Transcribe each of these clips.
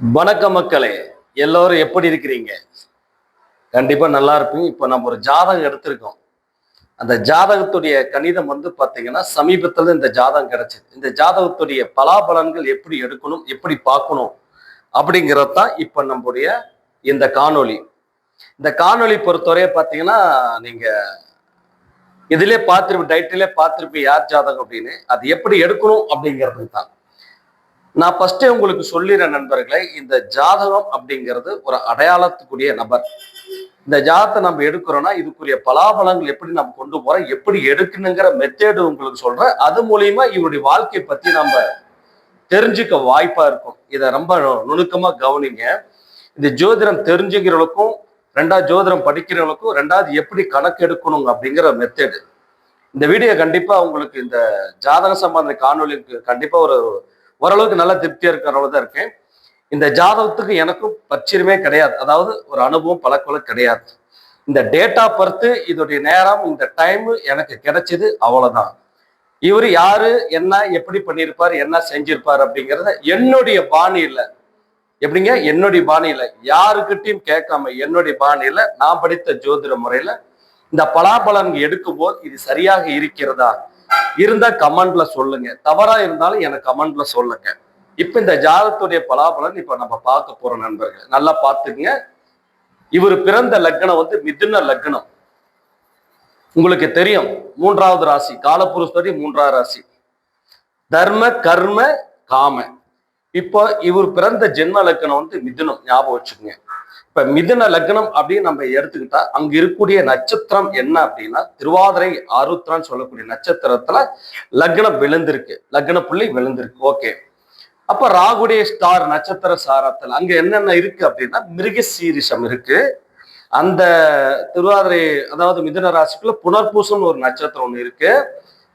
வணக்க மக்களே எல்லோரும் எப்படி இருக்கிறீங்க? கண்டிப்பா நல்லா இருப்பீங்க. இப்போ நம்ம ஒரு ஜாதகம் எடுத்திருக்கோம். அந்த ஜாதகத்துடைய கணிதம் வந்து பாத்தீங்கன்னா சமீபத்துல இந்த ஜாதகம் கிடைச்சது. இந்த ஜாதகத்துடைய பலாபலன்கள் எப்படி எடுக்கணும் எப்படி பார்க்கணும் அப்படிங்கிறது தான் இப்போ நம்முடைய இந்த காணொளி. இந்த காணொளி பொறுத்தவரைய பார்த்தீங்கன்னா நீங்க இதிலே பார்த்துருப்ப டைட்டிலே பார்த்துருப்பீங்க யார் ஜாதகம் அப்படின்னு அது எப்படி எடுக்கணும் அப்படிங்கிறது தான். நான் ஃபர்ஸ்டே உங்களுக்கு சொல்லிடுறேன் நண்பர்களே இந்த ஜாதகம் அப்படிங்கிறது ஒரு அடையாளத்துக்குரிய நபர். இந்த ஜாதகத்தை நம்ம எடுக்கிறோம்னா இதுக்குரிய பலாபலங்கள் எப்படி நம்ம கொண்டு போறோம் எப்படி எடுக்கணுங்கிற மெத்தேடு உங்களுக்கு சொல்றேன். அது மூலியமா இவருடைய வாழ்க்கையை பத்தி நம்ம தெரிஞ்சுக்க வாய்ப்பா இருக்கும். இதை ரொம்ப நுணுக்கமா கவனிங்க. இந்த ஜோதிடம் தெரிஞ்சுக்கிறவங்களுக்கும் ரெண்டாவது ஜோதிடம் படிக்கிறவங்களுக்கும் ரெண்டாவது எப்படி கணக்கு எடுக்கணும் அப்படிங்கிற மெத்தேடு இந்த வீடியோ கண்டிப்பா உங்களுக்கு இந்த ஜாதக சம்பந்த காணொலிக்கு கண்டிப்பா ஒரு ஓரளவுக்கு நல்ல திருப்தியா இருக்கிற அளவு தான் இருக்கேன். இந்த ஜாதகத்துக்கு எனக்கும் பச்சிரமே கிடையாது. அதாவது ஒரு அனுபவம் பழக்கவழக்கம் கிடையாது. இந்த டேட்டா பொறுத்து இதோடைய நேரம் இந்த டைம் எனக்கு கிடைச்சது அவ்வளவுதான். இவர் யாரு என்ன எப்படி பண்ணியிருப்பார் என்ன செஞ்சிருப்பார் அப்படிங்கிறத என்னுடைய பாணியில எப்படிங்க? என்னுடைய பாணியில. யாருக்கிட்டையும் கேட்காம என்னுடைய பாணியில நான் படித்த ஜோதிட முறையில இந்த பலாபலன் எடுக்கும் போது இது சரியாக இருக்கிறதா? இருந்தா கமெண்ட்ல சொல்லுங்க. தவறா இருந்தாலும் எனக்கு கமெண்ட்ல சொல்லுங்க. இப்ப இந்த ஜாதத்துடைய பலாபலன் இப்ப நம்ம பார்க்க போறோம் நண்பர்கள் நல்லா பார்த்துக்குங்க. இவர் பிறந்த லக்னம் வந்து மிதுன லக்னம். உங்களுக்கு தெரியும் மூன்றாவது ராசி காலப்புருஷடி மூன்றாவது ராசி. தர்ம கர்ம காம. இப்போ இவர் பிறந்த ஜென்ம லக்னம் வந்து மிதுனம் ஞாபகம் வச்சுக்கோங்க. இப்ப மிதுன லக்னம் அப்படின்னு நம்ம எடுத்துக்கிட்டா அங்க இருக்கக்கூடிய நட்சத்திரம் என்ன அப்படின்னா திருவாதிரை ஆருத்ரான்னு சொல்லக்கூடிய நட்சத்திரத்துல லக்னம் விழுந்திருக்கு. லக்ன புள்ளி விழுந்திருக்கு. ஓகே அப்ப ராகுடைய ஸ்டார் நட்சத்திர சாரத்தில் அங்க என்னென்ன இருக்கு அப்படின்னா மிருக சீரிஷம் இருக்கு. அந்த திருவாதிரை அதாவது மிதுன ராசிக்குள்ள புனர்பூசம்னு ஒரு நட்சத்திரம் ஒண்ணு இருக்கு.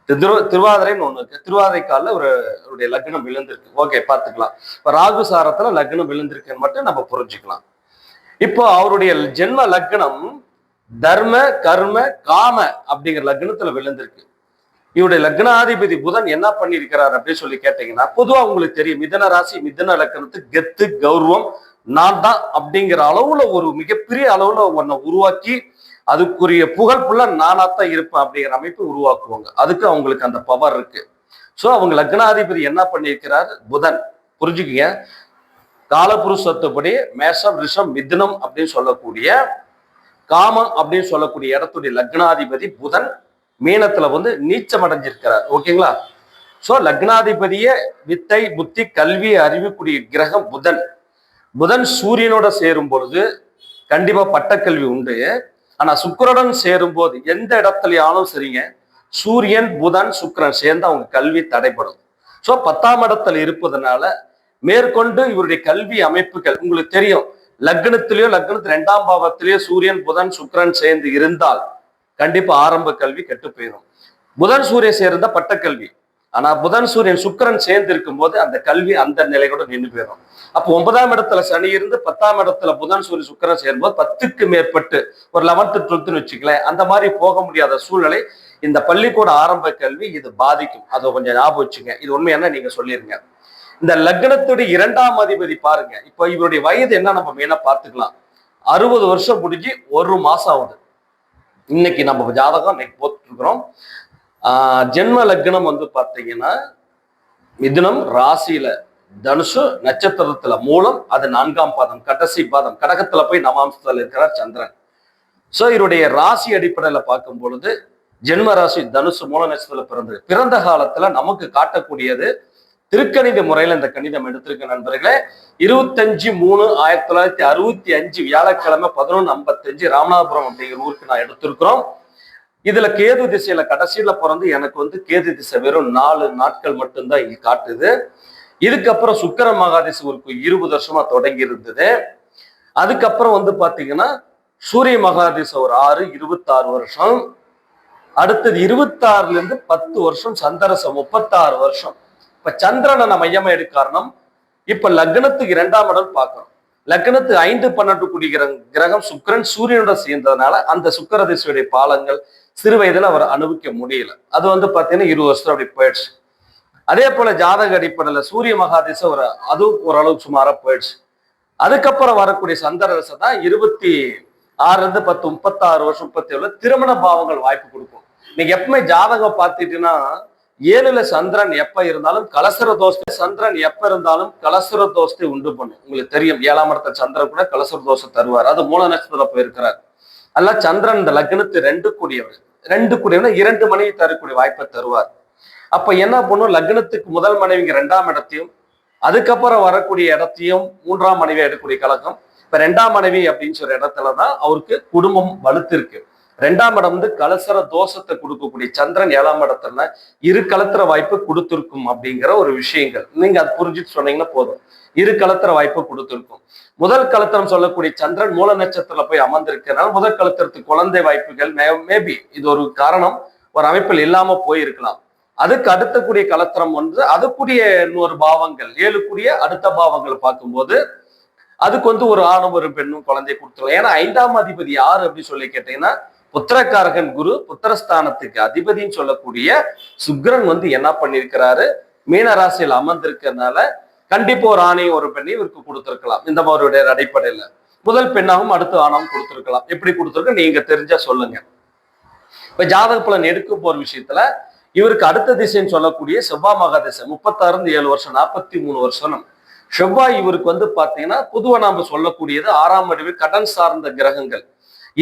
திரு திருவாதிரைன்னு ஒண்ணு இருக்கு. திருவாதிரை காலில் ஒரு அவருடைய லக்னம் விழுந்திருக்கு. ஓகே பார்த்துக்கலாம். இப்ப ராகு சாரத்துல லக்னம் விழுந்திருக்குன்னு மட்டும் நம்ம புரிஞ்சுக்கலாம். இப்போ அவருடைய ஜென்ம லக்னம் தர்ம கர்ம காம அப்படிங்கிற லக்னத்துல விழுந்திருக்கு. இவருடைய லக்னாதிபதி புதன் என்ன பண்ணியிருக்கிறார் அப்படின்னு சொல்லி கேட்டீங்கன்னா பொதுவா உங்களுக்கு தெரியும் மிதன ராசி மிதன லக்னத்துக்கு கெத்து கௌரவம் நான் தான் அப்படிங்கிற அளவுல ஒரு மிகப்பெரிய அளவுல ஒன்னை உருவாக்கி அதுக்குரிய புகழ் புள்ள நானாத்தான் இருப்பேன் அப்படிங்கிற அமைப்பு உருவாக்குவாங்க. அதுக்கு அவங்களுக்கு அந்த பவர் இருக்கு. ஸோ அவங்க லக்னாதிபதி என்ன பண்ணியிருக்கிறார்? புதன். புரிஞ்சுக்கீங்க. காலபுருஷத்துப்படி மேஷம் ரிஷம் மிதுனம் அப்படின்னு சொல்லக்கூடிய காமம் அப்படின்னு சொல்லக்கூடிய இடத்துடைய லக்னாதிபதி புதன் மீனத்துல வந்து நீச்சம் அடைஞ்சிருக்கிறார் ஓகேங்களா? சோ லக்னாதிபதிய வித்தை புத்தி கல்வி அறிவிக்கூடிய கிரகம் புதன். புதன் சூரியனோட சேரும் பொழுது கண்டிப்பா பட்டக்கல்வி உண்டு. ஆனா சுக்கிரனுடன் சேரும் போது எந்த இடத்துலயாலும் சரிங்க சூரியன் புதன் சுக்கரன் சேர்ந்து அவங்க கல்வி தடைப்படும் சோ பத்தாம் இடத்துல இருப்பதனால மேற்கொண்டு இவருடைய கல்வி அமைப்புகள் உங்களுக்கு தெரியும் லக்னத்திலேயோ லக்னத்து ரெண்டாம் பாவத்திலேயோ சூரியன் புதன் சுக்கரன் சேர்ந்து இருந்தால் கண்டிப்பா ஆரம்ப கல்வி கெட்டு போயிடும் புதன் சூரியன் சேர்ந்தா பட்டக்கல்வி. ஆனா புதன் சூரியன் சுக்கிரன் சேர்ந்து இருக்கும்போது அந்த கல்வி அந்த நிலையோட நின்று போயிடும் அப்போ ஒன்பதாம் இடத்துல சனி இருந்து பத்தாம் இடத்துல புதன் சூரியன் சுக்கிரன் சேரும்போது பத்துக்கு மேற்பட்டு ஒரு லெவன்த்து டுவெல்த்னு வச்சுக்கலேன் அந்த மாதிரி போக முடியாத சூழ்நிலை இந்த பள்ளிக்கூட ஆரம்ப கல்வி இது பாதிக்கும். அதை கொஞ்சம் ஞாபகம் வச்சுங்க. இது உண்மையான நீங்க சொல்லிருங்க. இந்த லக்னத்துடைய இரண்டாம் அதிபதி பாருங்க. இப்போ இவருடைய வயது என்ன? நம்ம மெயினா பார்த்துக்கலாம். அறுபது வருஷம் முடிஞ்சு ஒரு மாசம் ஆகுது. இன்னைக்கு நம்ம ஜாதகம் இன்னைக்கு போட்டுருக்கிறோம். ஜென்ம லக்னம் வந்து பார்த்தீங்கன்னா மிதுனம் ராசியில தனுசு நட்சத்திரத்துல மூலம் அது நான்காம் பாதம் கடைசி பாதம் கடகத்துல போய் நவாம்சத்துல இருக்கிறார் சந்திரன். சோ இவருடைய ராசி அடிப்படையில பார்க்கும் பொழுது ஜென்ம ராசி தனுசு மூல நட்சத்திரத்துல பிறந்தது பிறந்த காலத்துல நமக்கு காட்டக்கூடியது திருக்கணித முறையில இந்த கணிதம் எடுத்திருக்க நண்பர்களே. இருபத்தஞ்சு மூணு ஆயிரத்தி தொள்ளாயிரத்தி அறுபத்தி அஞ்சு வியாழக்கிழமை பதினொன்று ஐம்பத்தஞ்சு ராமநாதபுரம் அப்படிங்கிற ஊருக்கு நான் எடுத்திருக்கிறோம். இதுல கேது திசையில கடைசியில பிறந்து எனக்கு வந்து கேது திசை வெறும் நாலு நாட்கள் மட்டும்தான் இங்க காட்டுது. இதுக்கப்புறம் சுக்கர மகாதிசை ஒரு இருபது வருஷமா தொடங்கி இருந்தது. அதுக்கப்புறம் வந்து பாத்தீங்கன்னா சூரிய மகாதிசை ஒரு ஆறு இருபத்தாறு வருஷம். அடுத்தது இருபத்தாறுல இருந்து பத்து வருஷம் சந்தரசம் முப்பத்தாறு வருஷம். இப்ப சந்திரனை நம்ம மையமா எடுக்க காரணம் இப்ப லக்னத்துக்கு இரண்டாம் இடம் பார்க்கணும் லக்னத்து ஐந்து பன்னெண்டு கூடிய கிரகம் சுக்கரன் சுக்கிரன் சூரியனோட சேர்ந்ததுனால அந்த சுக்கர திசையுடைய பாலங்கள் சிறு வயதுல அவர் அனுபவிக்க முடியல. அது வந்து பாத்தீங்கன்னா இருபது வருஷம் அப்படி போயிடுச்சு. அதே போல ஜாதக அடிப்படையில சூரிய மகாதிசை ஒரு அதுவும் ஓரளவுக்கு சுமாரா போயிடுச்சு. அதுக்கப்புறம் வரக்கூடிய சந்திர தான் இருபத்தி ஆறுல இருந்து பத்து முப்பத்தாறு வருஷம் முப்பத்தி ஏழுல திருமண பாவங்கள் வாய்ப்பு கொடுக்கும். நீங்க எப்பவுமே ஜாதகம் பார்த்துட்டீங்கன்னா ஏழுல சந்திரன் எப்ப இருந்தாலும் கலசர தோஷத்தை சந்திரன் எப்ப இருந்தாலும் கலசர தோஷத்தை உண்டு பண்ணும். உங்களுக்கு தெரியும் ஏழாம் இடத்த சந்திரன் கூட கலசர தோஷம் தருவார். அது மூல நட்சத்திரத்துல போயிருக்கிறார். அல்ல சந்திரன் இந்த லக்னத்து ரெண்டு கூடியவர். ரெண்டு கூடியவன இரண்டு மனைவி தரக்கூடிய வாய்ப்பை தருவார். அப்ப என்ன பண்ணும்? லக்னத்துக்கு முதல் மனைவிங்க ரெண்டாம் இடத்தையும் அதுக்கப்புறம் வரக்கூடிய இடத்தையும் மூன்றாம் மனைவி எடுக்கக்கூடிய கழகம். இப்ப ரெண்டாம் மனைவி அப்படின்னு சொல்ற இடத்துலதான் அவருக்கு குடும்பம் வலுத்திருக்கு ரெண்டாம் இடம் வந்து கலசர தோஷத்தை கொடுக்கக்கூடிய சந்திரன் ஏழாம் இடத்துல இரு கலத்துற வாய்ப்பு கொடுத்துருக்கும் அப்படிங்கிற ஒரு விஷயங்கள். நீங்க அது புரிஞ்சுட்டு சொன்னீங்கன்னா போதும். இரு கலத்துற வாய்ப்பு கொடுத்துருக்கும். முதல் கலத்திரம் சொல்லக்கூடிய சந்திரன் மூல நட்சத்திரத்துல போய் அமர்ந்திருக்கிறதுனால முதல் கலத்திரத்துக்கு குழந்தை வாய்ப்புகள் மே மேபி இது ஒரு காரணம். ஒரு அமைப்பில் இல்லாம போயிருக்கலாம். அதுக்கு அடுத்தக்கூடிய கலத்திரம் வந்து அதுக்குரிய இன்னொரு பாவங்கள் ஏழுக்குரிய அடுத்த பாவங்களை பார்க்கும்போது அதுக்கு வந்து ஒரு ஆணும் ஒரு பெண்ணும் குழந்தைய கொடுத்துருவோம் ஏன்னா ஐந்தாம் அதிபதி யாரு அப்படின்னு சொல்லி கேட்டீங்கன்னா புத்திரக்காரகன் குரு புத்திரஸ்தானத்துக்கு அதிபதினு சொல்லக்கூடிய சுக்கிரன் வந்து என்ன பண்ணியிருக்கிறாரு? மீனராசியில் அமர்ந்திருக்கிறதுனால கண்டிப்பா ஒரு ஆணையும் ஒரு பெண்ணை இவருக்கு கொடுத்திருக்கலாம். இந்த மாதிரியுடைய அடிப்படையில. முதல் பெண்ணாகவும் அடுத்த ஆணாவும் கொடுத்திருக்கலாம். எப்படி கொடுத்திருக்க நீங்க தெரிஞ்சா சொல்லுங்க. இப்ப ஜாதக பலன் எடுக்க போற விஷயத்துல இவருக்கு அடுத்த திசைன்னு சொல்லக்கூடிய செவ்வாய் மகா திசை முப்பத்தாறு ஏழு வருஷம் நாற்பத்தி மூணு வருஷம். செவ்வாய் இவருக்கு வந்து பாத்தீங்கன்னா பொதுவா நாம சொல்லக்கூடியது ஆறாம் அறிவு கடன் சார்ந்த கிரகங்கள்.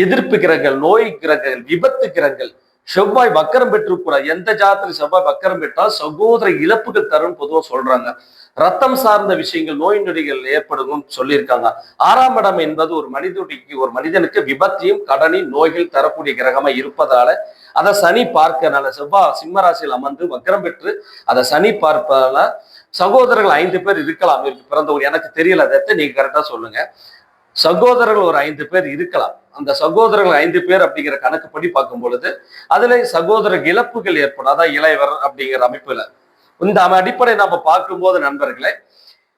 எதிர்ப்பு கிரகங்கள் நோய் கிரகங்கள் விபத்து கிரகங்கள் செவ்வாய் வக்கரம் பெற்றுக்கூடாது எந்த ஜாதத்தில் செவ்வாய் வக்கரம் பெற்றால் சகோதர இழப்புகள் தரும் பொதுவாக சொல்றாங்க. ரத்தம் சார்ந்த விஷயங்கள் நோய் நொடிகள் ஏற்படும் சொல்லியிருக்காங்க. ஆறாம் இடம் என்பது ஒரு மனிதனுக்கு ஒரு மனிதனுக்கு விபத்தையும் கடனின் நோய்கள் தரக்கூடிய கிரகமா இருப்பதால அதை சனி பார்க்கறனால செவ்வாய் சிம்மராசியில் அமர்ந்து வக்கரம் பெற்று அதை சனி பார்ப்பதால சகோதரர்கள் ஐந்து பேர் இருக்கலாம் பிறந்தவர். எனக்கு தெரியல அதை நீங்க கரெக்டா சொல்லுங்க. சகோதரர்கள் ஒரு ஐந்து பேர் இருக்கலாம். அந்த சகோதரர்கள் ஐந்து பேர் அப்படிங்கிற கணக்குப்படி பார்க்கும் பொழுது அதுல சகோதர இழப்புகள் ஏற்படும் அதான் இளையவர் அப்படிங்கிற அமைப்புல. இந்த அடிப்படை நம்ம பார்க்கும்போது நண்பர்களே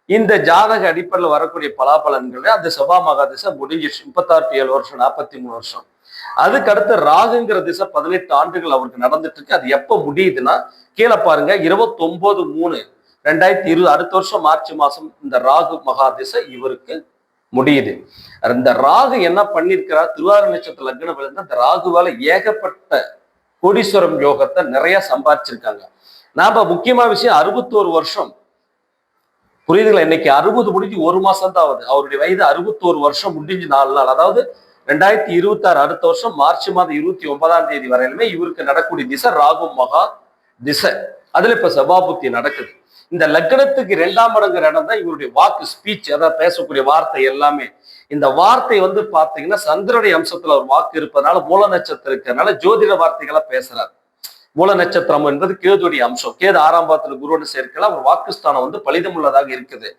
இந்த ஜாதக அடிப்படையில் வரக்கூடிய பலாபலன்கள் அந்த செவ்வா மகா திசை முடிஞ்சிருச்சு. முப்பத்தாறு ஏழு வருஷம் நாற்பத்தி மூணு வருஷம். அதுக்கு அடுத்து ராகுங்கிற திசை பதினெட்டு ஆண்டுகள் அவருக்கு நடந்துட்டு இருக்கு. அது எப்போ முடியுதுன்னா கீழே பாருங்க இருபத்தொன்பது மூணு ரெண்டாயிரத்தி இருபது அடுத்த வருஷம் மார்ச் மாசம் இந்த ராகு மகா திசை இவருக்கு முடியுது. இந்த ராகு என்ன பண்ணிருக்கிறார் திருவாரூர் நட்சத்திர லக்னம் விழுந்து அந்த ராகுவால ஏகப்பட்ட கோடீஸ்வரம் யோகத்தை நிறைய சம்பாதிச்சிருக்காங்க. நாம முக்கியமான விஷயம் அறுபத்தோரு வருஷம். புரியுதுங்களா? இன்னைக்கு அறுபது முடிஞ்சு ஒரு மாசம் தான் ஆகுது. அவருடைய வயது அறுபத்தோரு வருஷம் முடிஞ்சு நாலு நாள். அதாவது ரெண்டாயிரத்தி இருபத்தி ஆறு அடுத்த வருஷம் மார்ச் மாதம் இருபத்தி ஒன்பதாம் தேதி வரையிலுமே இவருக்கு நடக்கூடிய திசை ராகு மகா திசை. அதுல இப்ப செவ்வாபுத்தி நடக்குது. இந்த லக்னத்துக்கு இரண்டாம் இடங்கிற இடம் தான் இவருடைய வாக்கு ஸ்பீச் அதாவது பேசக்கூடிய வார்த்தை எல்லாமே. இந்த வார்த்தை வந்து பாத்தீங்கன்னா சந்திரனுடைய அம்சத்துல ஒரு வாக்கு இருப்பதனால மூல நட்சத்திரம் இருக்கிறதுனால ஜோதிட வார்த்தைகளா பேசுறாரு. மூல நட்சத்திரம் என்பது கேதுடைய அம்சம். கேது ஆறாம் பாதத்துல குருவோடு சேர்க்கலாம் ஒரு வாக்குஸ்தானம் வந்து பலிதம் உள்ளதாக இருக்குது.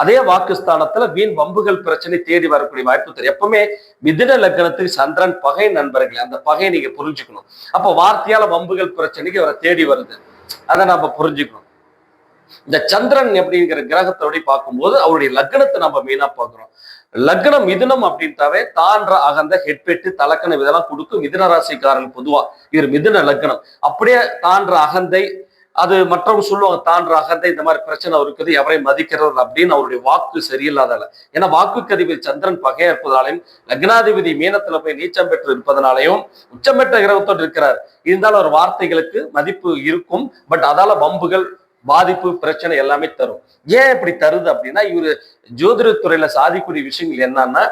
அதே வாக்குஸ்தானத்துல வீண் வம்புகள் பிரச்சனை தேடி வரக்கூடிய வாய்ப்பு தெரியும் எப்பவுமே மிதின லக்னத்துக்கு சந்திரன் பகை நண்பர்களே அந்த பகையை நீங்க புரிஞ்சுக்கணும். அப்ப வார்த்தையால வம்புகள் பிரச்சனைக்கு அவரை தேடி வருது. அதை நம்ம புரிஞ்சுக்கணும். இந்த சந்திரன் அப்படிங்கிற கிரகத்தோடய பார்க்கும்போது அவருடைய லக்னத்தை நம்ம மெயினா பார்க்கிறோம். லக்னம் மிதுனம் அப்படின்ட்டாவே தான்ற அகந்த ஹெட்பெட்டு தலக்கணம் இதெல்லாம் கொடுக்கும் மிதுன ராசிக்காரன் பொதுவா. இவர் மிதுன லக்னம். அப்படியே தான்ற அகந்தை அது மற்றவங்க சொல்லுவாங்க தான்ற அகந்தை இந்த மாதிரி பிரச்சனை இருக்குது எவரை மதிக்கிறது அப்படின்னு அவருடைய வாக்கு சரியில்லாதால. ஏன்னா வாக்குக்கு அதிபதி சந்திரன் பகையா இருப்பதாலையும் லக்னாதிபதி மீனத்துல போய் நீச்சம் பெற்று இருப்பதனாலையும் உச்சம் பெற்ற கிரகத்தோடு இருக்கிறார். இருந்தாலும் ஒரு வார்த்தைகளுக்கு மதிப்பு இருக்கும் பட் அதால வம்புகள் பாதிப்பு பிரச்சனை எல்லாமே தரும். ஏன் இப்படி தருது அப்படின்னா இவர் ஜோதிடத்துறையில சாதிக்கூடிய விஷயங்கள் என்னன்னா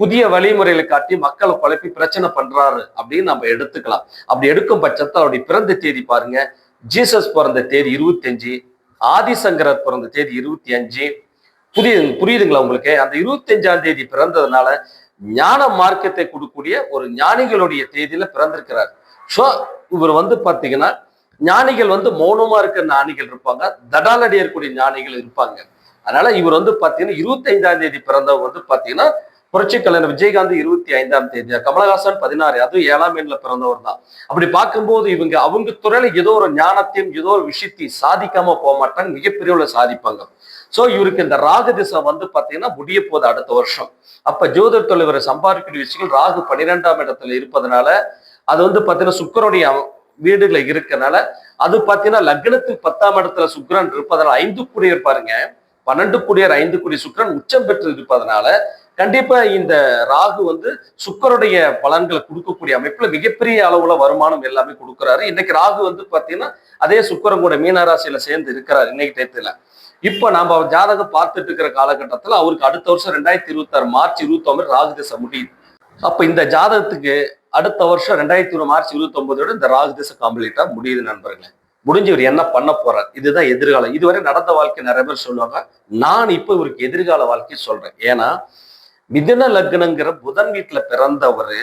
புதிய வழிமுறைகளை காட்டி மக்களை குழப்பி பிரச்சனை பண்றாரு அப்படின்னு நம்ம எடுத்துக்கலாம். அப்படி எடுக்கும் பட்சத்தில் அவருடைய பிறந்த தேதி பாருங்க. ஜீசஸ் பிறந்த தேதி இருபத்தி அஞ்சு ஆதிசங்கரர் பிறந்த தேதி இருபத்தி அஞ்சு புரிய புரியுதுங்களா உங்களுக்கு? அந்த இருபத்தி அஞ்சாம் தேதி பிறந்ததுனால ஞான மார்க்கத்தை கொடுக்கக்கூடிய ஒரு ஞானிகளுடைய தேதியில பிறந்திருக்கிறார். ஸோ இவர் வந்து பாத்தீங்கன்னா ஞானிகள் வந்து மௌனமா இருக்கிற ஞானிகள் இருப்பாங்க. தடாலடி இருக்கக்கூடிய ஞானிகள் இருப்பாங்க. அதனால இவர் வந்து பாத்தீங்கன்னா இருபத்தி ஐந்தாம் தேதி பிறந்தவர் வந்து பாத்தீங்கன்னா புரட்சி கலைஞர் விஜயகாந்த் இருபத்தி ஐந்தாம் தேதி. கமலஹாசன் பதினாறு அதுவும் ஏழாம் எண்ல பிறந்தவர் தான். அப்படி பார்க்கும்போது இவங்க அவங்க துறையில ஏதோ ஒரு ஞானத்தையும் ஏதோ ஒரு விஷயத்தையும் சாதிக்காம போக மாட்டாங்க. மிகப்பெரிய உள்ள சாதிப்பாங்க. சோ இவருக்கு இந்த ராகு திசை வந்து பாத்தீங்கன்னா முடிய போது அடுத்த வருஷம். அப்ப ஜோதிட தொலைவரை சம்பாதிக்கக்கூடிய விஷயங்கள் ராகு பன்னிரெண்டாம் இடத்துல இருப்பதனால அது வந்து பாத்தீங்கன்னா சுக்கரனுடைய வீடுகளை இருக்கனால அது பாத்தீங்கன்னா லக்னத்துக்கு பத்தாம் இடத்துல சுக்ரன் இருப்பதனால ஐந்து குடியர் பாருங்க. பன்னெண்டு குடியர் ஐந்து குடி சுக்ரன் உச்சம் பெற்று இருப்பதனால கண்டிப்பா இந்த ராகு வந்து சுக்கருடைய பலன்களை கொடுக்கக்கூடிய அமைப்புல மிகப்பெரிய அளவுல வருமானம் எல்லாமே கொடுக்குறாரு. இன்னைக்கு ராகு வந்து பாத்தீங்கன்னா அதே சுக்கரன் கூட மீனராசியில சேர்ந்து இருக்கிறார் இன்னைக்கு டயத்துல. இப்ப நாம ஜாதகம் பார்த்துட்டு இருக்கிற காலகட்டத்துல அவருக்கு அடுத்த வருஷம் ரெண்டாயிரத்தி இருபத்தி ஆறு மார்ச் இருபத்தி ஒன்பது ராகு திசை முடியுது. அப்ப இந்த ஜாதகத்துக்கு அடுத்த வருஷம் ரெண்டாயிரத்தி ஒரு மார்ச் இருபத்தி ஒன்பதோட இந்த ராகு திசை கம்ப்ளீட்டா முடியுது நண்பர்களே. முடிஞ்சு இவர் என்ன பண்ண போறார்? இதுதான் எதிர்காலம். இதுவரை நடந்த வாழ்க்கை நிறைய பேர் சொல்லுவாங்க. நான் இப்ப இவருக்கு எதிர்கால வாழ்க்கையை சொல்றேன். ஏன்னா மிதுன லக்னங்கிற புதன் வீட்டுல பிறந்தவர்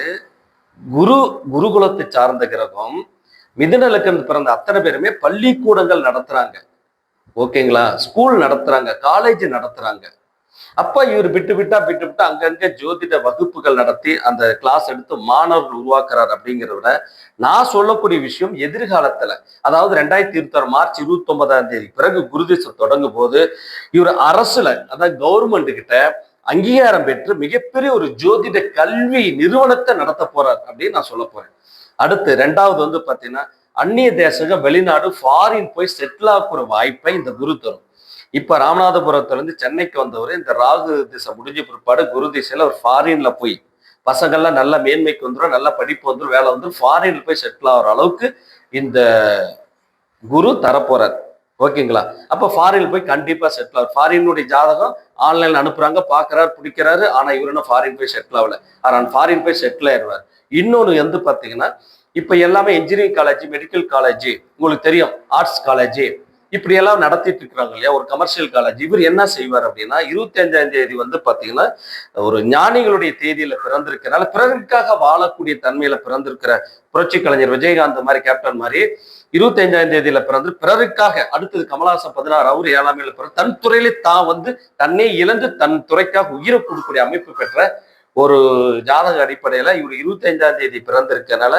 குரு குருகுலத்தை சார்ந்த கிரகம் மிதுன லக்னம் பிறந்த அத்தனை பேருமே பள்ளிக்கூடங்கள் நடத்துறாங்க. ஓகேங்களா? ஸ்கூல் நடத்துறாங்க காலேஜ் நடத்துறாங்க. அப்ப இவர் விட்டு விட்டா விட்டு விட்டு அங்கங்க ஜோதிட வகுப்புகள் நடத்தி அந்த கிளாஸ் எடுத்து மாணவர்கள் உருவாக்குறாரு அப்படிங்கிறத விட நான் சொல்லக்கூடிய விஷயம் எதிர்காலத்துல அதாவது ரெண்டாயிரத்தி இருபத்தி ஆறு மார்ச் இருபத்தி ஒன்பதாம் தேதி பிறகு குருதிசம் தொடங்கும் போது இவர் அரசுல அதாவது கவர்மெண்ட் கிட்ட அங்கீகாரம் பெற்று மிகப்பெரிய ஒரு ஜோதிட கல்வி நிறுவனத்தை நடத்த போறார் அப்படின்னு நான் சொல்ல போறேன். அடுத்து ரெண்டாவது வந்து பாத்தீங்கன்னா அந்நிய தேசங்க வெளிநாடு ஃபாரின் போய் செட்டில் ஆகுற வாய்ப்பை இந்த குரு தரும். இப்ப ராமநாதபுரத்துலேருந்து சென்னைக்கு வந்தவர் இந்த ராகு திசை முடிஞ்ச பிற்பாடு குரு திசையில ஒரு ஃபாரின்ல போய் பசங்கள்லாம் நல்ல மேன்மைக்கு வந்துடும் நல்ல படிப்பு வந்துடும் வேலை வந்துடும் ஃபாரின்ல போய் செட்டில் ஆகிற அளவுக்கு இந்த குரு தரப்போறார். ஓகேங்களா? அப்போ ஃபாரின் போய் கண்டிப்பாக செட்டில் ஆகும் ஃபாரினுடைய ஜாதகம் ஆன்லைனில் அனுப்புகிறாங்க பார்க்குறாரு பிடிக்கிறாரு ஆனால் இவர் என்ன ஃபாரின் போய் செட்டில் ஆகல. ஆனால் ஃபாரின் போய் செட்டில் ஆயிடுவார். இன்னொன்று வந்து பார்த்தீங்கன்னா இப்ப எல்லாமே இன்ஜினியரிங் காலேஜ் மெடிக்கல் காலேஜ் உங்களுக்கு தெரியும் ஆர்ட்ஸ் காலேஜ் இப்படி எல்லாம் நடத்திட்டு இருக்கிறாங்க இல்லையா? ஒரு கமர்ஷியல் காலேஜ் இவர் என்ன செய்வார் அப்படின்னா இருபத்தி அஞ்சாம் தேதி வந்து பாத்தீங்கன்னா ஒரு ஞானிகளுடைய தேதியில பிறந்திருக்கிறனால பிறருக்காக வாழக்கூடிய தன்மையில பிறந்திருக்கிற புரட்சி கலைஞர் விஜயகாந்த் மாதிரி கேப்டன் மாதிரி இருபத்தி அஞ்சாம் தேதியில பிறந்து பிறருக்காக அடுத்தது கமலஹாசன் பதினாறு அவர் ஏழாமையில பிறகு தன் துறையிலே தான் வந்து தன்னை இழந்து தன் துறைக்காக உயிரை கொடுக்கக்கூடிய அமைப்பு பெற்ற ஒரு ஜாதக அடிப்படையில இவர் இருபத்தி ஐந்தாம் தேதி பிறந்திருக்கனால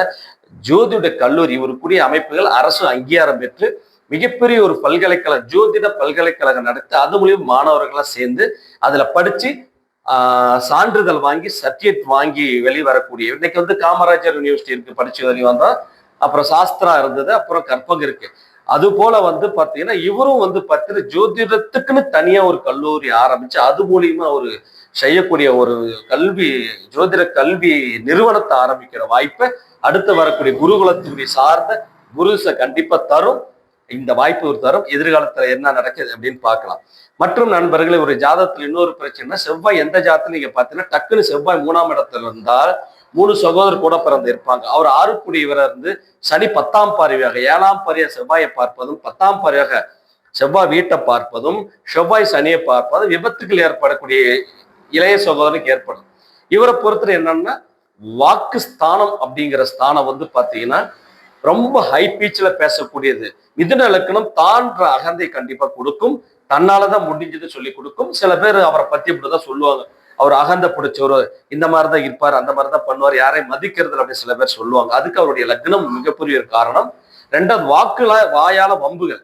ஜோதிட கல்லூரி இவருக்குரிய அமைப்புகள் அரசு அங்கீகாரம் பெற்று மிகப்பெரிய ஒரு பல்கலைக்கழகம் ஜோதிட பல்கலைக்கழகம் நடத்தி அது மூலியம் மாணவர்களாக சேர்ந்து அதுல படிச்சு ஆஹ், சான்றிதழ் வாங்கி சர்டிஃபிகேட் வாங்கி வெளிவரக்கூடிய இன்னைக்கு வந்து காமராஜர் யூனிவர்சிட்டி இருக்கு படிச்சு வெளி அப்புறம் சாஸ்திரா இருந்தது அப்புறம் கற்பகம் இருக்கு. அது போல வந்து பாத்தீங்கன்னா இவரும் வந்து பார்த்தீங்கன்னா ஜோதிடத்துக்குன்னு தனியா ஒரு கல்லூரி ஆரம்பிச்சு அது மூலியமா ஒரு செய்யக்கூடிய ஒரு கல்வி ஜோதிட கல்வி நிறுவனத்தை ஆரம்பிக்கிற வாய்ப்பை அடுத்து வரக்கூடிய குருகுலத்துடைய சார்ந்த குருசை கண்டிப்பா தரும். இந்த வாய்ப்பு ஒரு தரும். எதிர்காலத்துல என்ன நடக்குது அப்படின்னு பார்க்கலாம். மற்றும் நண்பர்களே ஒரு ஜாதத்துல இன்னொரு பிரச்சனைனா செவ்வாய் எந்த ஜாதத்துல நீங்க பார்த்தீங்கன்னா டக்குன்னு செவ்வாய் மூணாம் இடத்துல இருந்தால் மூணு சகோதரர் கூட பிறந்து இருப்பாங்க. அவர் ஆறுக்குடியவராக இருந்து சனி பத்தாம் பார்வையாக ஏழாம் பார்வையாக செவ்வாயை பார்ப்பதும் பத்தாம் பார்வையாக செவ்வாய் வீட்டை பார்ப்பதும் செவ்வாய் சனியை பார்ப்பதும் விபத்துக்கள் ஏற்படக்கூடிய இளைய சகோதரனுக்கு ஏற்படும். இவரை பொறுத்தவரை என்னன்னா வாக்கு ஸ்தானம் அப்படிங்கிற ஸ்தானம் வந்து பாத்தீங்கன்னா ரொம்ப ஹை பீச்சில் பேசக்கூடியது. மிதுன இலக்கணம் தான்ற அகந்தை கண்டிப்பா கொடுக்கும். தன்னாலதான் முடிஞ்சது சொல்லி கொடுக்கும். சில பேர் அவரை பத்தி இப்படிதான் சொல்லுவாங்க. அவர் அகந்த பிடிச்சவர் இந்த மாதிரி தான் இருப்பார் அந்த மாதிரி தான் பண்ணுவார் யாரையும் மதிக்கிறது அப்படின்னு சில பேர் சொல்லுவாங்க. அதுக்கு அவருடைய லக்னம் மிகப்பெரிய ஒரு காரணம். ரெண்டாவது வாக்குல வாயால வம்புகள்.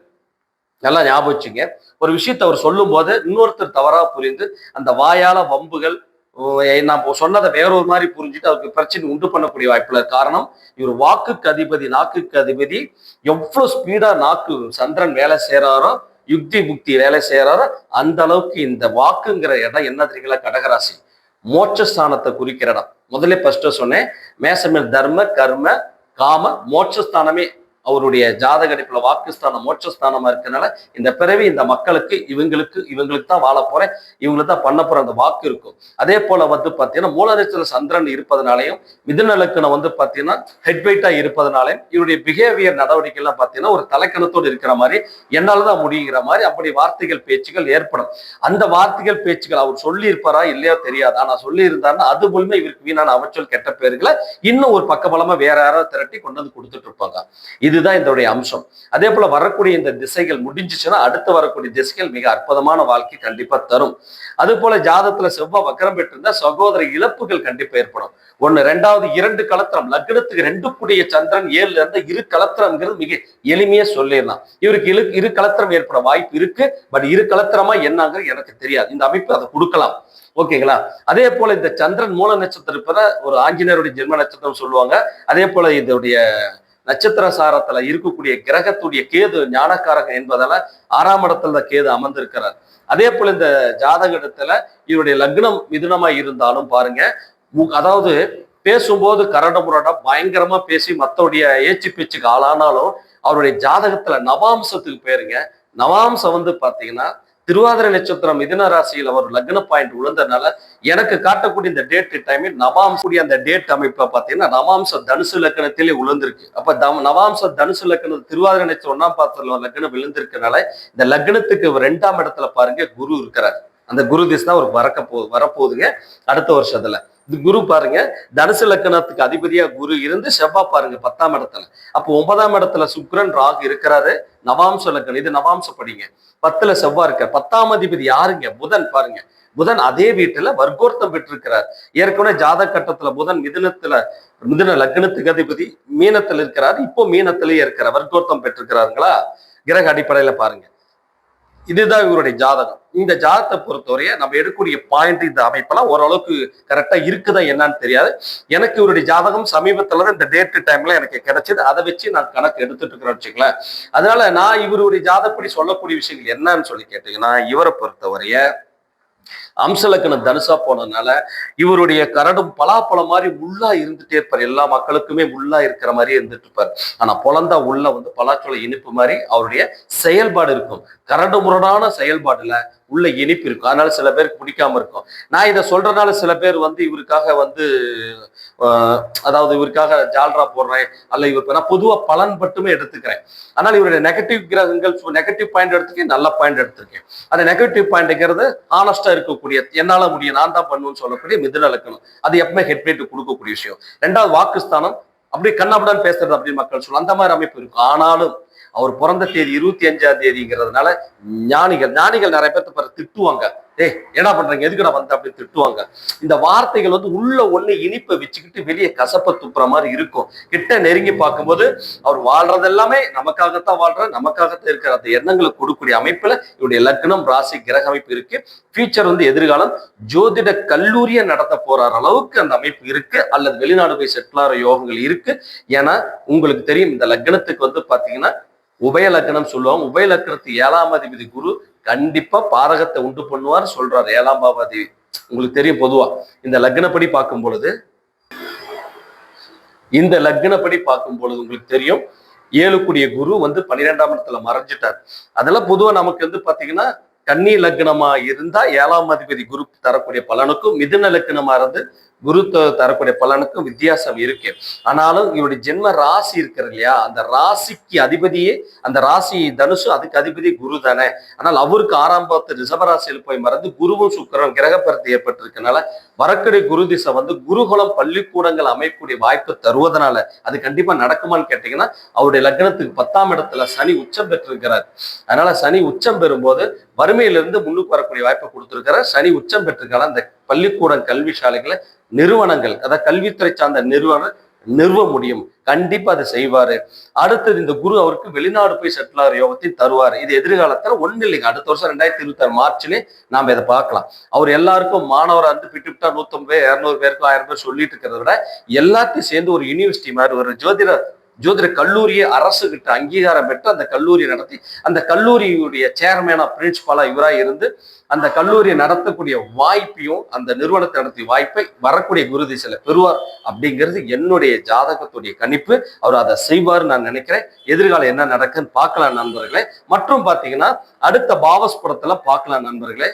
நல்லா ஞாபகம் வச்சுங்க. ஒரு விஷயத்தை அவர் சொல்லும் போது இன்னொருத்தர் தவறா புரிந்து அந்த வாயால வம்புகள் நான் இப்போ சொன்னதை வேற ஒரு மாதிரி புரிஞ்சுட்டு அவருக்கு பிரச்சனை உண்டு பண்ணக்கூடிய வாய்ப்புல காரணம் இவர் வாக்குக்கு அதிபதி நாக்குக்கு அதிபதி எவ்வளவு ஸ்பீடா நாக்கு சந்திரன் வேலை செய்யறாரோ யுக்தி புக்தி வேலை செய்யறாரோ அந்த அளவுக்கு இந்த வாக்குங்கிற இடம் என்ன தெரியுங்களா? கடகராசி. மோட்சஸ்தானத்தை குறிக்கிற இடம். முதல்ல ஃபர்ஸ்ட் சொன்னேன். மேசமேல் தர்ம கர்ம காம மோட்சஸ்தானமே அவருடைய ஜாதக அடிப்புல வாக்குஸ்தானம் மோட்சஸ்தானமா இருக்கனால இந்த பிறவி இந்த மக்களுக்கு இவங்களுக்கு இவங்களுக்கு தான் வாழ போறேன். இவங்களுக்கு தான் பண்ண போற அந்த வாக்கு இருக்கும். அதே போல வந்து பாத்தீங்கன்னா மூலநட்சத்திர சந்திரன் இருப்பதனாலையும் மிதுன வந்து பாத்தீங்கன்னா ஹெட் இருப்பதனாலையும் இவருடைய பிஹேவியர் நடவடிக்கைலாம் பாத்தீங்கன்னா ஒரு தலைக்கணத்தோடு இருக்கிற மாதிரி என்னாலதான் முடியுங்கிற மாதிரி அப்படி வார்த்தைகள் பேச்சுகள் ஏற்படும். அந்த வார்த்தைகள் பேச்சுகள் அவர் சொல்லி இருப்பாரா இல்லையோ தெரியாது? ஆனா சொல்லி இருந்தாருன்னா அது மூலமே இவருக்கு வீணான அவச்சொல் கெட்ட பேர்களை இன்னும் ஒரு பக்கபலமா வேற யாராவது திரட்டி கொண்டு வந்து கொடுத்துட்டு இருப்பாங்க. இது இதுதான் இதனுடைய அம்சம். அதே போல வரக்கூடிய இந்த திசைகள் முடிஞ்சிச்சுன்னா அடுத்து வரக்கூடிய திசைகள் மிக அற்புதமான வாழ்க்கை கண்டிப்பா தரும். அது போல ஜாதத்துல செவ்வாய் வக்கரம் பெற்றிருந்தா சகோதர இழப்புகள் கண்டிப்பா ஏற்படும். ஒண்ணு ரெண்டாவது இரண்டு கலத்திரம் லக்னத்துக்கு ரெண்டு கூடிய சந்திரன் ஏழுல இருந்து இரு கலத்திரம்ங்கிறது மிக எளிமையா சொல்லிடலாம். இவருக்கு இரு இரு கலத்திரம் ஏற்பட வாய்ப்பு இருக்கு. பட் இரு கலத்திரமா என்னங்கிறது எனக்கு தெரியாது. இந்த அமைப்பு அதை கொடுக்கலாம். ஓகேங்களா? அதே போல இந்த சந்திரன் மூல நட்சத்திரம் இருப்பதை ஒரு ஆஞ்சநேயருடைய ஜென்ம நட்சத்திரம் சொல்லுவாங்க. அதே போல இதோடைய நட்சத்திர சாரத்துல இருக்கக்கூடிய கிரகத்துடைய கேது ஞானக்காரகம் என்பதால ஆறாம் இடத்துல கேது அமர்ந்திருக்கிறார். அதே போல இந்த ஜாதகத்துல இவருடைய லக்னம் மிதுனமா இருந்தாலும் பாருங்க மு- அதாவது பேசும்போது கரட முரடா பயங்கரமா பேசி மத்தவுடைய ஏச்சு பேச்சுக்கு ஆளானாலும் அவருடைய ஜாதகத்துல நவாம்சத்துக்கு பேருங்க நவாம்சம் வந்து பாத்தீங்கன்னா திருவாதிரை நட்சத்திரம் மிதன ராசியில் அவர் லக்ன பாயிண்ட் விழுந்ததுனால எனக்கு காட்டக்கூடிய இந்த டேட் டைமில் நவாம்ச கூடிய அந்த டேட் அமைப்பை பார்த்தீங்கன்னா நவாம்ச தனுசு லக்கணத்திலே விழுந்திருக்கு அப்ப தம் நவாம்ச தனுசு லக்கணம் திருவாதிரை நட்சத்திரம் ஒன்னாம் பாத்திரம் லக்னம் விழுந்திருக்கனால இந்த லக்னத்துக்கு ரெண்டாம் இடத்துல பாருங்க குரு இருக்கிறார். அந்த குரு திசை தான் அவருக்கு வரக்க போ வரப்போகுதுங்க. அடுத்த வருஷத்துல. குரு பாருங்க. தனுசு லக்கணத்துக்கு அதிபதியா குரு இருந்து செவ்வாய் பாருங்க பத்தாம் இடத்துல. அப்போ ஒன்பதாம் இடத்துல சுக்ரன் ராகு இருக்கிறாரு. நவாம்ச லக்கணம். இது நவாம்ச படிங்க. பத்துல செவ்வாய் இருக்க பத்தாம் அதிபதி யாருங்க? புதன் பாருங்க. புதன் அதே வீட்டுல வர்க்கோர்த்தம் பெற்றிருக்கிறார். ஏற்கனவே ஜாதக கட்டத்துல புதன் மிதுனத்துல மிதுன லக்னத்துக்கு அதிபதி மீனத்துல இருக்கிறார். இப்போ மீனத்திலேயே இருக்கிறார். வர்க்கோர்த்தம் பெற்றிருக்கிறாருங்களா? கிரக அடிப்படையில பாருங்க. இதுதான் இவருடைய ஜாதகம். இந்த ஜாதகத்தை பொறுத்தவரைய நம்ம எடுக்கக்கூடிய பாயிண்ட் இந்த அமைப்பெல்லாம் ஓரளவுக்கு கரெக்டா இருக்குதா என்னன்னு தெரியாது. எனக்கு இவருடைய ஜாதகம் சமீபத்துல தான் இந்த டேட் டைம்ல எனக்கு கிடைச்சது. அதை வச்சு நான் கணக்கு எடுத்துட்டு இருக்கிறேன் வச்சுங்களேன் அதனால நான் இவருடைய ஜாதப்படி சொல்லக்கூடிய விஷயங்கள் என்னன்னு சொல்லி கேட்டீங்கன்னா இவரை பொறுத்தவரைய அம்சலக்கணம் தனுசா போனதுனால இவருடைய கரடும் பலாப்பழம் மாதிரி முள்ளா இருந்துட்டே இருப்பார். எல்லா மக்களுக்குமே முள்ளா இருக்கிற மாதிரி இருந்துட்டு இருப்பார். ஆனா பொலந்தா உள்ள வந்து பலாச்சோள இனிப்பு மாதிரி அவருடைய செயல்பாடு இருக்கும். கரடு முரடான செயல்பாடுல உள்ள இனிப்பு இருக்கும். அதனால சில பேருக்கு பிடிக்காம இருக்கும். நான் இதை சொல்றதுனால சில பேர் வந்து இவருக்காக வந்து அதாவது இவருக்காக ஜால்ரா போடுறேன். அல்ல இவர் நான் பொதுவா பலன் மட்டுமே எடுத்துக்கிறேன். ஆனால் இவருடைய நெகட்டிவ் கிரகங்கள் நெகட்டிவ் பாயிண்ட் எடுத்துக்கேன் நல்ல பாயிண்ட் எடுத்திருக்கேன். அந்த நெகட்டிவ் பாயிண்ட்ங்கிறது ஆனஸ்டா இருக்கக்கூடிய என்னால முடியும் நான் தான் பண்ணுவேன்னு சொல்லக்கூடிய மிதுன இலக்கணம். அது எப்பவுமே ஹெட்மேட்டு கொடுக்கக்கூடிய விஷயம். ரெண்டாவது வாக்குஸ்தானம் அப்படி கண்ணாபுடன் பேசுறது அப்படின்னு மக்கள் சொல்லுவாங்க. அந்த மாதிரி அமைப்பு இருக்கும். ஆனாலும் அவர் பிறந்த தேதி இருபத்தி அஞ்சாம் தேதிங்கிறதுனால ஞானிகள் ஞானிகள் நிறைய பேர்த்த பாரு திட்டுவாங்க. ஏ என்ன பண்றீங்க? எதுக்குடா வந்த? அப்படின்னு திட்டுவாங்க. இந்த வார்த்தைகள் வந்து உள்ள ஒண்ணு இனிப்பை வச்சுக்கிட்டு வெளியே கசப்ப துப்புற மாதிரி இருக்கும். கிட்ட நெருங்கி பார்க்கும்போது அவர் வாழ்றது எல்லாமே நமக்காகத்தான் வாழ்ற நமக்காகத்தான் இருக்கிற அந்த எண்ணங்களை கொடுக்கக்கூடிய அமைப்புல இவருடைய லக்னம் ராசி கிரக அமைப்பு இருக்கு. ஃபியூச்சர் வந்து எதிர்காலம். ஜோதிட கல்லூரியை நடத்த போற அளவுக்கு அந்த அமைப்பு இருக்கு. அல்லது வெளிநாடு போய் செட்டில் ஆகிற யோகங்கள் இருக்கு. ஏன்னா உங்களுக்கு தெரியும் இந்த லக்னத்துக்கு வந்து பாத்தீங்கன்னா உபயலக்கணம் சொல்லுவாங்க. உபயலக்கணத்து ஏழாம் அதிபதி குரு கண்டிப்பா பாரகத்தை உண்டு பண்ணுவார் சொல்றாரு. ஏழாம் பாவாதி. உங்களுக்கு தெரியும் பொதுவா. இந்த லக்னப்படி பார்க்கும் பொழுது இந்த லக்னப்படி பார்க்கும் பொழுது உங்களுக்கு தெரியும் ஏழுக்குடிய குரு வந்து பன்னிரெண்டாம் இடத்துல மறைஞ்சிட்டார். அதெல்லாம் பொதுவா நமக்கு வந்து பாத்தீங்கன்னா கன்னி லக்னமா இருந்தா ஏழாம் அதிபதி குரு தரக்கூடிய பலனுக்கும் மிதுன லக்னமா இருந்து குரு தரக்கூடிய பலனுக்கும் வித்தியாசம் இருக்கு. ஆனாலும் இவருடைய ஜென்ம ராசி இருக்கிறது இல்லையா? அந்த ராசிக்கு அதிபதியே அந்த ராசி தனுசு அதுக்கு அதிபதி குரு தானே. ஆனால் அவருக்கு ஆரம்பத்து பாவத்து ரிஷபராசியில் போய் மறந்து குருவும் சுக்கரம் கிரகப்பருத்தி ஏற்பட்டிருக்கனால வரக்கூடிய குரு திசை வந்து குருகுலம் பள்ளிக்கூடங்கள் அமைக்கக்கூடிய வாய்ப்பு தருவதனால அது கண்டிப்பா நடக்குமான்னு கேட்டீங்கன்னா அவருடைய லக்னத்துக்கு பத்தாம் இடத்துல சனி உச்சம் பெற்றிருக்கிறார். அதனால சனி உச்சம் பெறும்போது வறுமையிலிருந்து முன்னுக்கு வரக்கூடிய வாய்ப்பை கொடுத்திருக்கிறார். சனி உச்சம் பெற்றிருக்கால அந்த பள்ளிக்கூடம் கல்வி சாலைகளை நிறுவனங்கள் அதாவது கல்வித்துறை சார்ந்த நிறுவனம் நிறுவ முடியும். கண்டிப்பா அதை செய்வாரு. அடுத்தது இந்த குரு அவருக்கு வெளிநாடு போய் செட்டில் ஆகிற யோகத்தையும் தருவார். இது எதிர்காலத்துல ஒண்ணு இல்லைங்க. அடுத்த வருஷம் ரெண்டாயிரத்தி இருபத்தி ஆறு மார்ச்லயே நாம இதை பார்க்கலாம். அவர் எல்லாருக்கும் மாணவரா இருந்து பிட்டுவிட்டா நூத்தம்பது பேர் இரநூறு பேருக்கு ஆயிரம் பேர் சொல்லிட்டு இருக்கிறத விட எல்லாத்தையும் சேர்ந்து ஒரு யூனிவர்சிட்டி மாதிரி ஒரு ஜோதிட ஜோதிட கல்லூரியை அரசு கிட்ட அங்கீகாரம் பெற்று அந்த கல்லூரி நடத்தி அந்த கல்லூரியுடைய சேர்மேனா பிரின்சிபாலா இவராக இருந்து அந்த கல்லூரியை நடத்தக்கூடிய வாய்ப்பையும் அந்த நிறுவனத்தை நடத்திய வாய்ப்பை வரக்கூடிய குரு திசையில பெறுவார் அப்படிங்கிறது என்னுடைய ஜாதகத்துடைய கணிப்பு. அவர் அதை செய்வார் நான் நினைக்கிறேன். எதிர்காலம் என்ன நடக்குன்னு பார்க்கலாம் நண்பர்களே. மற்றும் பார்த்தீங்கன்னா அடுத்த பாவஸ்புரத்துல பார்க்கலாம் நண்பர்களே.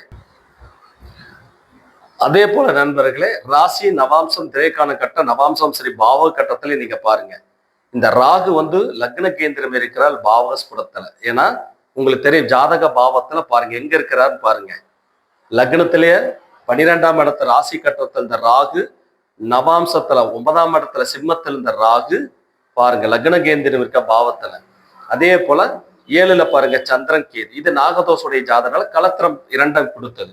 அதே போல நண்பர்களே ராசி நவாம்சம் திரைக்கான கட்ட நவாம்சம் சரி பாவ கட்டத்துல நீங்க பாருங்க. இந்த ராகு வந்து லக்ன கேந்திரம் இருக்கிறார் பாவஸ்புரத்துல ஏன்னா உங்களுக்கு தெரியும் ஜாதக பாவத்துல பாருங்க எங்க இருக்கிறாருன்னு பாருங்க. லக்னத்திலேயே பன்னிரெண்டாம் இடத்துல ராசி கட்டத்தில் இந்த ராகு நவாம்சத்துல ஒன்பதாம் இடத்துல சிம்மத்தில் இந்த ராகு பாருங்க லக்ன கேந்திரம் இருக்க பாவத்துல. அதே போல ஏழுல பாருங்க சந்திரன் கேது. இது நாகதோஷுடைய ஜாதகால கலத்திரம் இரண்டம் கொடுத்தது.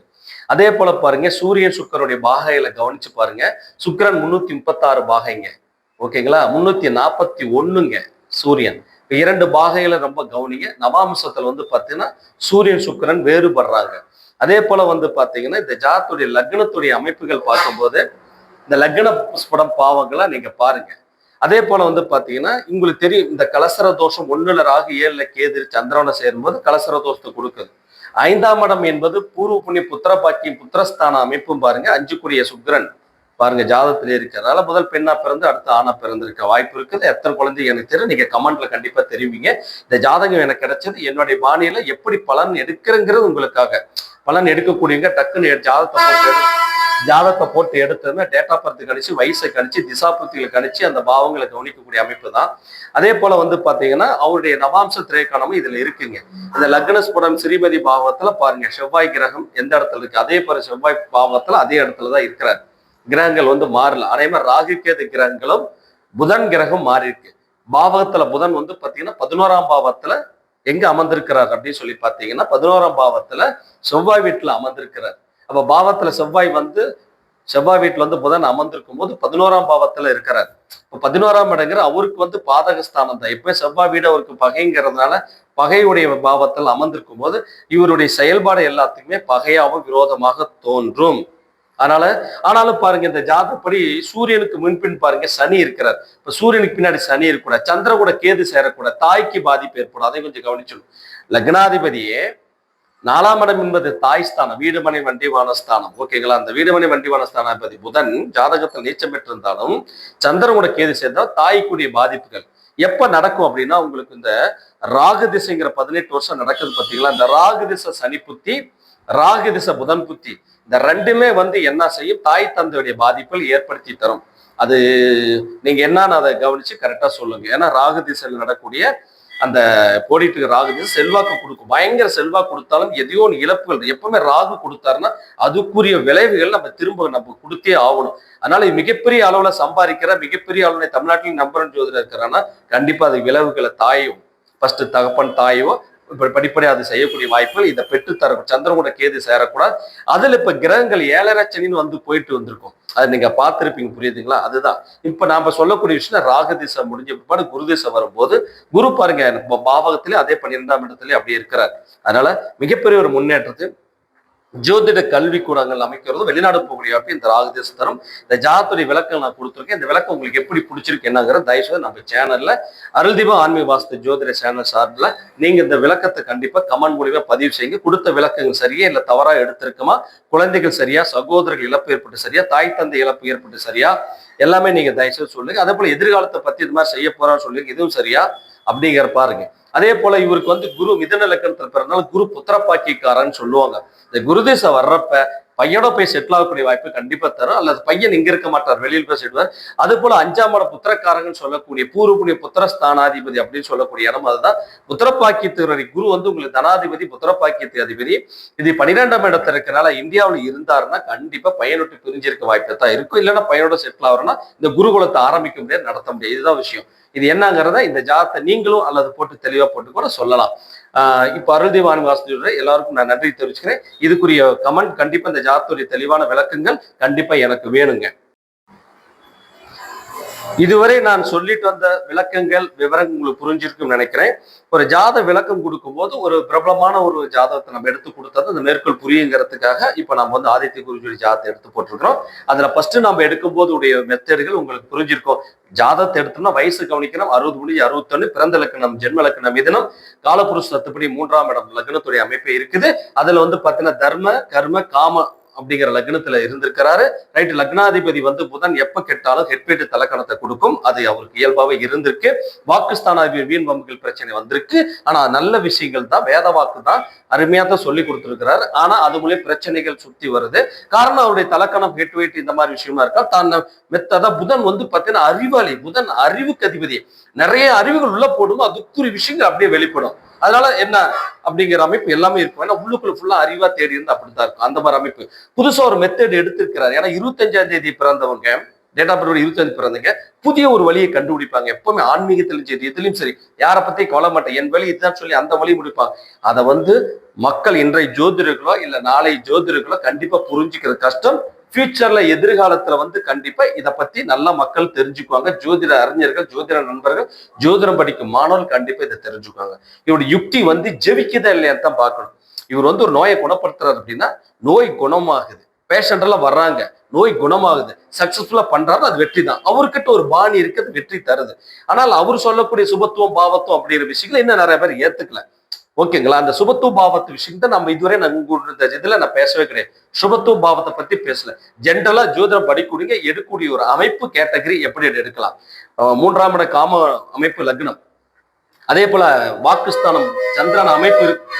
அதே போல பாருங்க சூரியன் சுக்கரனுடைய பாகையில கவனிச்சு பாருங்க சுக்கரன் முன்னூத்தி முப்பத்தாறு பாகைங்க. ஓகேங்களா? முன்னூத்தி நாற்பத்தி ஒண்ணுங்க சூரியன். இரண்டு பாகைகளை ரொம்ப கவனிங்க. நவாம்சத்துல வந்து பார்த்தீங்கன்னா சூரியன் சுக்கிரன் வேறுபடுறாங்க. அதே போல வந்து பார்த்தீங்கன்னா இந்த ஜாத்துடைய லக்னத்துடைய அமைப்புகள் பார்க்கும்போது இந்த லக்ன ஸ்படம் பாவங்களை நீங்க பாருங்க. அதே போல வந்து பாத்தீங்கன்னா உங்களுக்கு தெரியும் இந்த கலசர தோஷம் ஒண்ணுல ராகு ஏழுல கேது சந்திரனை சேரும்போது கலசர தோஷத்தை கொடுக்குது. ஐந்தாம் இடம் என்பது பூர்வ புண்ணிய புத்திர பாக்கியம் புத்திரஸ்தான அமைப்பும் பாருங்க. அஞ்சுக்குரிய சுக்கிரன். பாருங்க ஜாதத்துல இருக்கிறதுனால முதல் பெண்ணா பிறந்து அடுத்து ஆணா பிறந்திருக்க வாய்ப்பு இருக்குது. எத்தனை குழந்தை எனக்கு தெரியும் நீங்க கமெண்ட்ல கண்டிப்பா தெரிவிங்க. இந்த ஜாதகம் எனக்கு கிடைச்சது என்னுடைய பாணியில எப்படி பலன் எடுக்கிறங்கிறது உங்களுக்காக. பலன் எடுக்கக்கூடியவங்க டக்குன்னு ஜாதகத்தை போட்டு ஜாதகத்தை போட்டு எடுத்ததுமே டேட் ஆஃப் பர்த் கணிச்சு வயசை கணிச்சு திசாபுத்திகளை கணிச்சு அந்த பாவங்களை கவனிக்கக்கூடிய அமைப்பு தான். அதே போல வந்து பாத்தீங்கன்னா அவருடைய நவாம்ச திரைக்கணமும் இதுல இருக்குங்க. இந்த லக்னஸ்புரம் ஸ்ரீமதி பாவத்துல பாருங்க செவ்வாய் கிரகம் எந்த இடத்துல இருக்கு? அதே போல செவ்வாய் பாவத்துல அதே இடத்துல தான் இருக்கிறார். கிரகங்கள் வந்து மாறல. அதே மாதிரி ராகு கேது கிரகங்களும் புதன் கிரகம் மாறி இருக்கு. பாவகத்துல புதன் வந்து பாத்தீங்கன்னா பதினோராம் பாவத்துல எங்க அமர்ந்திருக்கிறார் அப்படின்னு சொல்லி பாத்தீங்கன்னா பதினோராம் பாவத்துல செவ்வாய் வீட்டுல அமர்ந்திருக்கிறார். அப்ப பாவத்துல செவ்வாய் வந்து செவ்வாய் வீட்டுல வந்து புதன் அமர்ந்திருக்கும் போது பதினோராம் பாவத்துல இருக்கிறார். இப்ப பதினோராம் இடங்கிற அவருக்கு வந்து பாதகஸ்தானம் தான். எப்ப செவ்வாய் வீடு அவருக்கு பகைங்கிறதுனால பகையுடைய பாவத்தில் அமர்ந்திருக்கும் போது இவருடைய செயல்பாடு எல்லாத்துக்குமே பகையாகவும் விரோதமாக தோன்றும். அதனால ஆனாலும் பாருங்க இந்த ஜாதப்படி சூரியனுக்கு முன்பின் பாருங்க சனி இருக்கிறார். இப்ப சூரியனுக்கு பின்னாடி சனி இருக்கக்கூடாது சந்திர கூட கேது சேரக்கூடாது தாய்க்கு பாதிப்பு ஏற்படும் அதை கொஞ்சம் கவனிச்சிடும் லக்னாதிபதியே நாலாம் இடம் என்பது தாய் ஸ்தானம் வீடுமனை வண்டிவான ஸ்தானம். ஓகேங்களா அந்த வீடுமனை வண்டிவான ஸ்தானாதிபதி புதன் ஜாதகத்தில் நீச்சம் பெற்றிருந்தாலும் சந்திரனோட கேது சேர்ந்தால் தாய்க்குரிய பாதிப்புகள். எப்ப நடக்கும் அப்படின்னா உங்களுக்கு இந்த ராகு திசைங்கிற பதினெட்டு வருஷம் நடக்குது பார்த்தீங்களா இந்த ராகு திசை சனி புத்தி ராகு திசை புதன் புத்தி. இந்த ரெண்டுமே வந்து என்ன செய்யும்? தாய் தந்தையுடைய பாதிப்புகள் ஏற்படுத்தி தரும். அது நீங்க என்னன்னு அதை கவனிச்சு கரெக்டா சொல்லுங்க. ஏன்னா ராகு திசையில் நடக்கூடிய அந்த போடிட்டு ராகு திசை செல்வாக்கு கொடுக்கும். பயங்கர செல்வாக்கு கொடுத்தாலும் எதையோ ஒன்று இழப்புகள். எப்பவுமே ராகு கொடுத்தாருன்னா அதுக்குரிய விளைவுகள் நம்ம திரும்ப நம்ம கொடுத்தே ஆகணும். அதனால மிகப்பெரிய அளவுல சம்பாதிக்கிற மிகப்பெரிய அளவுல தமிழ்நாட்டில் நம்பரன் ஜோதிடர் இருக்கிறான்னா கண்டிப்பா அது விளைவுகளை தாயும். ஃபர்ஸ்ட் தகப்பன் தாயோ படிப்படியாக அது செய்யக்கூடிய வாய்ப்புகள் இதை பெற்றுத்தர சந்திரனோட கேது சேரக்கூடாது. அதுல இப்ப கிரகங்கள் ஏழரை சனின்னு வந்து போயிட்டு வந்திருக்கும். அது நீங்க பார்த்துருப்பீங்க புரியுதுங்களா? அதுதான். இப்ப நாம சொல்லக்கூடிய விஷயம் ராகு திசை முடிஞ்ச பிற்பாடு குரு திசை வரும்போது குரு பாருங்க பாவகத்திலே அதே பன்னிரெண்டாம் இடத்துல அப்படியே இருக்கிறார். அதனால மிகப்பெரிய ஒரு முன்னேற்றத்தை ஜோதிட கல்வி கூடங்கள் அமைக்கிறதும் வெளிநாடு போகக்கூடிய வாய்ப்பு இந்த ராகுதேச தரும் இந்த ஜாதத்துடைய விளக்கம் நான் கொடுத்துருக்கேன். இந்த விளக்கம் உங்களுக்கு எப்படி பிடிச்சிருக்கு என்னங்கிற தயவுசெய்து நம்ம சேனல்ல அருள்தீபம் ஆன்மீக வாஸ்து ஜோதிட சேனல் சார்பில் நீங்க இந்த விளக்கத்தை கண்டிப்பா கமெண்ட் மூலியமா பதிவு செய்யுங்க. கொடுத்த விளக்கங்கள் சரியா இல்ல தவறா எடுத்திருக்குமா? குழந்தைகள் சரியா? சகோதரர்கள் இழப்பு ஏற்பட்டு சரியா? தாய் தந்தை இழப்பு ஏற்பட்டு சரியா? எல்லாமே நீங்க தயவுசெய்து சொல்லுங்க. அதே போல எதிர்காலத்தை பத்தி இது மாதிரி செய்ய போறான்னு சொல்லுங்க. இதுவும் சரியா? அப்படிங்கிற பாருங்க. அதே போல இவருக்கு வந்து குரு மிதன லக்கணத்துல பிறந்தாலும் குரு புத்திரப்பாக்கிக்காரன்னு சொல்லுவாங்க. இந்த குருதேசம் வர்றப்ப பையனோட போய் செட்டில் ஆகக்கூடிய வாய்ப்பு கண்டிப்பா தரும். அல்லது பையன் இங்க இருக்க மாட்டார் வெளியில் போய் செட்டுவார் அது போல அஞ்சாம் இடம் புத்திரக்காரங்கன்னு சொல்லக்கூடிய பூர்வ புத்திரஸ்தானாதிபதி அப்படின்னு சொல்லக்கூடிய இடம் அதுதான். புத்திரப்பாக்கியத்துறை குரு வந்து உங்களுக்கு தனாதிபதி புத்திரப்பாக்கியத்து அதிபதி. இது பன்னிரெண்டாம் இடத்துல இருக்கிறனால இந்தியாவில் இருந்தாருன்னா கண்டிப்பா பையன் பிரிஞ்சிருக்க வாய்ப்பு தான் இருக்கும். இல்லைன்னா பையனோட செட்டில் ஆகிறோம்னா இந்த குருகுலத்தை ஆரம்பிக்க முடியாது நடத்த முடியாது. இதுதான் விஷயம். இது என்னங்கிறத இந்த ஜாதத்தை நீங்களும் அல்லது போட்டு தெளிவா போட்டு கூட சொல்லலாம். இப்ப அருள்தேவான் வாசுதேவரை எல்லாருக்கும் நான் நன்றி தெரிவிச்சுக்கிறேன். இதுக்குரிய கமெண்ட் கண்டிப்பா இந்த ஜாதத்துடைய தெளிவான விளக்கங்கள் கண்டிப்பா எனக்கு வேணுங்க. இதுவரை நான் சொல்லிட்டு வந்த விளக்கங்கள் விவரங்கள் உங்களுக்கு புரிஞ்சிருக்கும் நினைக்கிறேன். ஒரு ஜாத விளக்கம் கொடுக்கும்போது ஒரு பிரபலமான ஒரு ஜாதகத்தை நம்ம எடுத்து கொடுத்தது அந்த மேற்கோள் புரியுங்கிறதுக்காக இப்ப நம்ம வந்து ஆதித்ய குருஜோடி ஜாதத்தை எடுத்து போட்டிருக்கிறோம். அதுல ஃபர்ஸ்ட் நம்ம எடுக்கும்போது உடைய மெத்தடுகள் உங்களுக்கு புரிஞ்சிருக்கும். ஜாதகத்தை எடுத்தோம்னா வயசு கவனிக்கணும் அறுபது மணி அறுபத்தொன்னு பிறந்த லக்கணம் ஜென்ம லக்கணம் இதனம் காலபுருஷ தத்துப்படி மூன்றாம் இடம் லக்னத்துடைய அமைப்பு இருக்குது. அதுல வந்து பார்த்தீங்கன்னா தர்ம கர்ம காம அப்படிங்கிற லக்னத்துல இருந்திருக்கிறாரு. ரைட் லக்னாதிபதி வந்து புதன் எப்ப கெட்டாலும் ஹெட்பேட்டு தலக்கணத்தை கொடுக்கும். அது அவருக்கு இயல்பாவே இருந்திருக்கு. வாக்குஸ்தானாதிபதி வீண் வம்புகள் பிரச்சனை வந்திருக்கு. ஆனா நல்ல விஷயங்கள் தான் வேத வாக்கு தான் அருமையா தான் சொல்லி கொடுத்துருக்கிறாரு. ஆனா அது மூலியம் பிரச்சனைகள் சுத்தி வருது. காரணம் அவருடைய தலக்கணம் ஹெட்வேட் இந்த மாதிரி விஷயமா இருக்கா? தான் மெத்ததா புதன் வந்து பாத்தீங்கன்னா அறிவாளி. புதன் அறிவுக்கு அதிபதி. நிறைய அறிவுகள் உள்ள போடும்? அதுக்குரிய விஷயங்கள் அப்படியே வெளிப்படும். அதனால என்ன அப்படிங்கிற அமைப்பு எல்லாமே இருக்கும். ஏன்னா உள்ளுக்குள்ள ஃபுல்லா அறிவா தேடி இருந்து அப்படித்தான் இருக்கும். அந்த மாதிரி அமைப்பு. புதுசா ஒரு மெத்தட் எடுத்திருக்கிறார். ஏன்னா இருபத்தஞ்சாம் தேதி பிறந்தவங்க டேட் ஆஃப் பர்த் இருபத்தஞ்சு பிறந்தவங்க புதிய ஒரு வழியை கண்டுபிடிப்பாங்க. எப்பவுமே ஆன்மீகத்திலும் சரி எதுலையும் சரி. யாரை பத்தி கவலை மாட்டேன். என் வழி இதுதான் சொல்லி அந்த வழி முடிப்பாங்க. அதை வந்து மக்கள் இன்றைய ஜோதிடர்களோ இல்ல நாளை ஜோதிடர்களோ கண்டிப்பா புரிஞ்சுக்கிற கஷ்டம். ஃபியூச்சர்ல எதிர்காலத்துல வந்து கண்டிப்பா இதை பத்தி நல்லா மக்கள் தெரிஞ்சுக்குவாங்க. ஜோதிட அறிஞர்கள் ஜோதிட நண்பர்கள் ஜோதிடம் படிக்கும் மாணவர்கள் கண்டிப்பா இதை தெரிஞ்சுக்குவாங்க. இவருடைய யுக்தி வந்து ஜெபிக்குதா இல்லையான்னு தான் பார்க்கணும். இவர் வந்து ஒரு நோயை குணப்படுத்துறாரு அப்படின்னா நோய் குணமாகுது. பேஷண்டெல்லாம் வர்றாங்க. நோய் குணமாகுது. சக்சஸ்ஃபுல்லா பண்றாரு அது வெற்றி தான். அவர்கிட்ட ஒரு பாணி இருக்கு அது வெற்றி தருது. ஆனால் அவர் சொல்லக்கூடிய சுபத்துவம் பாவத்துவம் அப்படிங்கிற விஷயங்களை இன்னும் நிறைய பேர் ஏத்துக்கல. ஓகேங்களா? அந்த சுபத்துவ பாவத்து விஷயத்த நம்ம இதுவரை நான் உங்களுடைய இதுல நான் பேசவே கிடையாது சுபத்துவ பாவத்தை பத்தி பேசல. ஜென்ரலா ஜோதிடம் படிக்கூடிய எடுக்கக்கூடிய ஒரு அமைப்பு கேட்டகரி எப்படி எடுக்கலாம். மூன்றாம் இட காம அமைப்பு லக்னம். அதே போல வாக்குஸ்தானம் சந்திரன் அமைப்பு இருக்கு.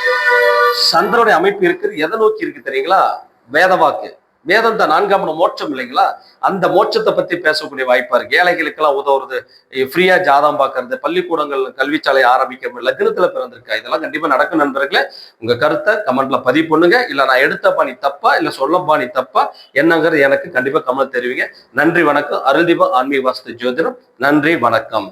சந்திரனுடைய அமைப்பு இருக்குது. எதை நோக்கி இருக்கு தெரியுங்களா? வேத வாக்கு வேதம் தான் நான்காம் மோட்சம் இல்லைங்களா? அந்த மோட்சத்தை பத்தி பேசக்கூடிய வாய்ப்பா இருக்கு. ஏழைகளுக்கெல்லாம் உதவுறது ஃப்ரீயா ஜாதம் பார்க்கறது பள்ளிக்கூடங்கள் கல்விச்சாலை ஆரம்பிக்க லக்னத்துல பிறந்திருக்கா? இதெல்லாம் கண்டிப்பா நடக்கும் நண்பர்களே. உங்க கருத்தை கமெண்ட்ல பதிவு பண்ணுங்க. இல்ல நான் எடுத்த பாணி தப்பா இல்ல சொல்ல பாணி தப்பா என்னங்கிறது எனக்கு கண்டிப்பா கமெண்ட் தெரிவிங்க. நன்றி வணக்கம். அருள்தீப ஆன்மீக வாஸ்து ஜோதிடம். நன்றி வணக்கம்.